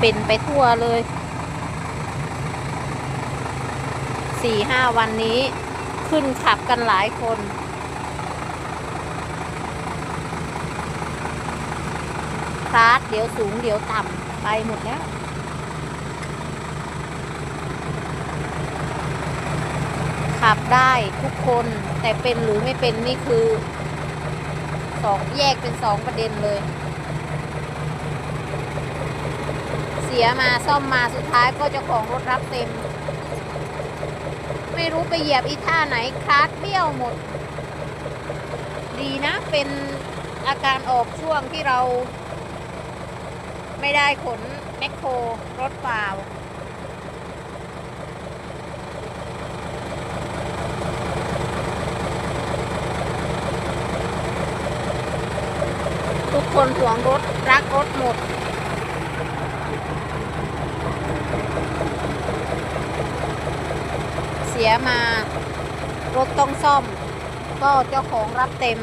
เป็นไปทั่วเลยสี่ห้าวันนี้ขึ้นขับกันหลายคน คลาสเดี๋ยวสูงเดี๋ยวต่ำ ไปหมดแล้ว ขับได้ทุกคนแต่เป็นหรือไม่เป็นนี่คือสองแยกเป็นสองประเด็นเลย เสียมาซ่อมมาสุดท้ายก็เจ้าของรถรับเต็ม ไม่รู้ไปเหยียบอีท่าไหนคลาสเบี้ยวหมด ดีนะเป็นอาการออกช่วงที่เรา ไม่ได้ขนแมคโครรถเปล่าทุกคนห่วงรถรักรถหมด เสียมารถต้องซ่อม ก็เจ้าของรับเต็ม